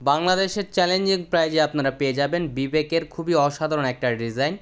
বাংলাদেশের চ্যালেঞ্জিং প্রাইজে আপনারা পেয়ে যাবেন বিবেকের খুবই অসাধারণ একটা ডিজাইন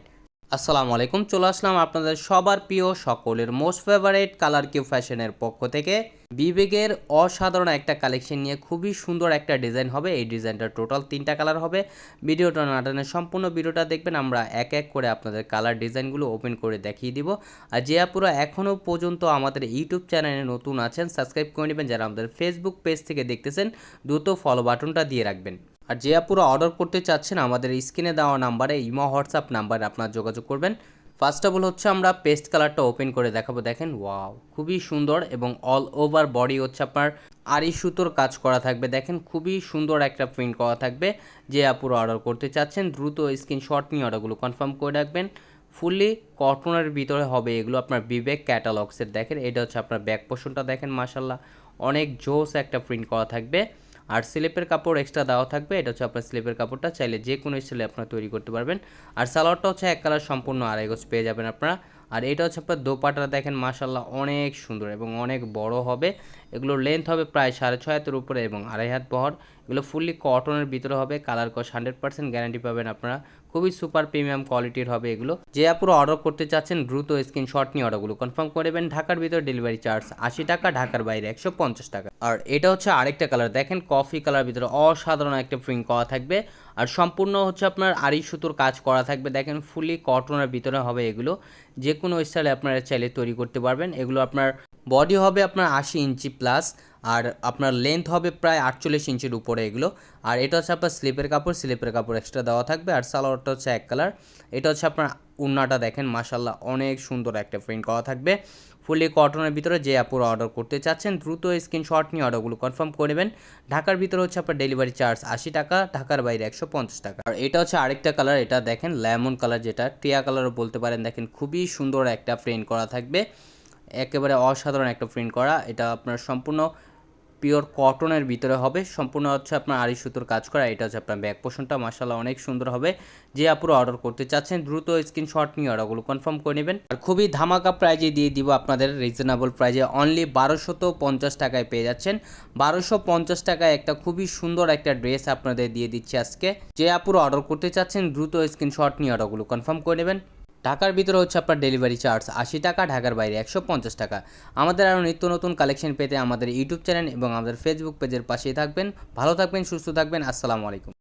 আসসালামু আলাইকুম, চলে আসলাম আপনাদের সবার প্রিয় সকলের মোস্ট ফেভারিট কালার কিউ ফ্যাশনের পক্ষ থেকে। বিবেকের অসাধারণ একটা কালেকশন নিয়ে খুবই সুন্দর একটা ডিজাইন হবে। এই ডিজাইনটা টোটাল তিনটা কালার হবে। ভিডিওটা নাটানের সম্পূর্ণ ভিডিওটা দেখবেন, আমরা এক এক করে আপনাদের কালার ডিজাইনগুলো ওপেন করে দেখিয়ে দিব। আর যে আপুরা এখনও পর্যন্ত আমাদের ইউটিউব চ্যানেলে নতুন আছেন সাবস্ক্রাইব করে নেবেন। যারা আমাদের ফেসবুক পেজ থেকে দেখতেছেন, দ্রুত ফলো বাটনটা দিয়ে রাখবেন। আর যে আপুরা অর্ডার করতে চাচ্ছেন, আমাদের স্ক্রিনে দেওয়া নাম্বারে, ইমো, হোয়াটসঅ্যাপ নাম্বারে আপনারা যোগাযোগ করবেন। ফার্স্ট অফ অল হচ্ছে আমরা পেস্ট কালারটা ওপেন করে দেখাবো, দেখেন ওয়াও খুবই সুন্দর এবং অল ওভার বডি হচ্ছে আপনার আড়ি সুতোর কাজ করা থাকবে। দেখেন, খুবই সুন্দর একটা প্রিন্ট করা থাকবে, যে আপুরা অর্ডার করতে চাচ্ছেন, দ্রুত স্ক্রিনশট নিয়ে অর্ডারগুলো কনফার্ম করে রাখবেন। ফুললি কটনের ভিতরে হবে এগুলো আপনার বিবেক ক্যাটালগসের দেখেন, এটা হচ্ছে আপনার ব্যাক পোর্শনটা দেখেন মাসাল্লাহ অনেক জোস একটা প্রিন্ট করা থাকবে। আর স্লিপের কাপড় এক্সট্রা দেওয়া থাকবে, এটা হচ্ছে আপনার স্লিপের কাপড়টা, চাইলে যে কোনো স্টাইলে আপনারা তৈরি করতে পারবেন। আর সালোয়ারটা হচ্ছে এক কালার সম্পূর্ণ আড়াই গজ পেয়ে যাবেন আপনারা। আর এটা হচ্ছে আপনার দোপাটা দেখেন মাসাল্লাহ অনেক সুন্দর এবং অনেক বড় হবে। এগুলোর লেন্থ হবে প্রায় সাড়ে ছয় হাতের উপরে এবং আড়াই হাত বহর। এগুলো ফুললি কটনের ভিতরে হবে কালার কস হান্ড্রেড পার্সেন্ট গ্যারান্টি পাবেন আপনারা। খুবই সুপার প্রিমিয়াম কোয়ালিটির হবে এগুলো। যে আপুরো অর্ডার করতে চাচ্ছেন, দ্রুত স্ক্রিনশট নিয়ে অর্ডারগুলো কনফার্ম করে দেবেন ঢাকার ভিতরে ডেলিভারি চার্জ আশি টাকা, ঢাকার বাইরে একশো পঞ্চাশ টাকা। আর এটা হচ্ছে আরেকটা কালার দেখেন কফি কালার ভিতরে অসাধারণ একটা প্রিন্ট করা থাকবে। আর সম্পূর্ণ হচ্ছে আপনার আড়ি সুতোর কাজ করা থাকবে, দেখেন ফুলি কটনের ভিতরে হবে এগুলো। যে কোনো স্টাইলে আপনারা চাইলে তৈরি করতে পারবেন। এগুলো আপনার বডি হবে আপনার আশি ইঞ্চি প্লাস আর আপনার লেন্থ হবে প্রায় আটচল্লিশ ইঞ্চির উপরে এগুলো। আর এটা হচ্ছে আপনার স্লিপের কাপড় স্লিপের কাপড় এক্সট্রা দেওয়া থাকবে। আর সালোয়ারটা হচ্ছে এক কালার এটা হচ্ছে আপনার উন্নাটা দেখেন মাসাল্লাহ অনেক সুন্দর একটা প্রিন্ট করা থাকবে। ফুলি কটনের ভিতরে যে আপুরা অর্ডার করতে চাচ্ছেন, দ্রুত স্ক্রিনশট নিয়ে অর্ডারগুলো কনফার্ম করে নেবেন। ঢাকার ভিতরে হচ্ছে আপনার ডেলিভারি চার্জ আশি টাকা, ঢাকার বাইরে একশো পঞ্চাশ টাকা। আর এটা হচ্ছে আরেকটা কালার এটা দেখেন লেমন কালার যেটা, টিয়া কালারও বলতে পারেন। দেখেন খুবই সুন্দর একটা প্রিন্ট করা থাকবে। একেবারে অসাধারণ একটা প্রিন্ট করা। এটা আপনার সম্পূর্ণ পিওর কটনের ভিতরে হবে। সম্পূর্ণ হচ্ছে আপনার আড়ি সুতোর কাজ করা। এটা হচ্ছে আপনার ব্যাক পোষণটা মাসাল্লাহ অনেক সুন্দর হবে। যে আপুরো অর্ডার করতে চাচ্ছেন, দ্রুত স্ক্রিনশট নিয়ে অর্ডারগুলো কনফার্ম করে নেবেন। আর খুবই ধামাকা প্রাইজে দিয়ে দিব আপনাদের রিজনেবল প্রাইজে অনলি বারোশত পঞ্চাশ টাকায় পেয়ে যাচ্ছেন। বারোশো পঞ্চাশ টাকায় একটা খুবই সুন্দর একটা ড্রেস আপনাদের দিয়ে দিচ্ছি আজকে। যে আপুরো অর্ডার করতে চাচ্ছেন, দ্রুত স্ক্রিনশট নিয়ে অর্ডারগুলো কনফার্ম করে নেবেন। ঢাকার ভিতরে হচ্ছে আপনার ডেলিভারি চার্জ আশি টাকা, ঢাকার বাইরে একশো পঞ্চাশ টাকা। আমাদের আরও নিত্য নতুন কালেকশন পেতে আমাদের ইউটিউব চ্যানেল এবং আমাদের ফেসবুক পেজের পাশেই থাকবেন। ভালো থাকবেন, সুস্থ থাকবেন, আসসালামু আলাইকুম।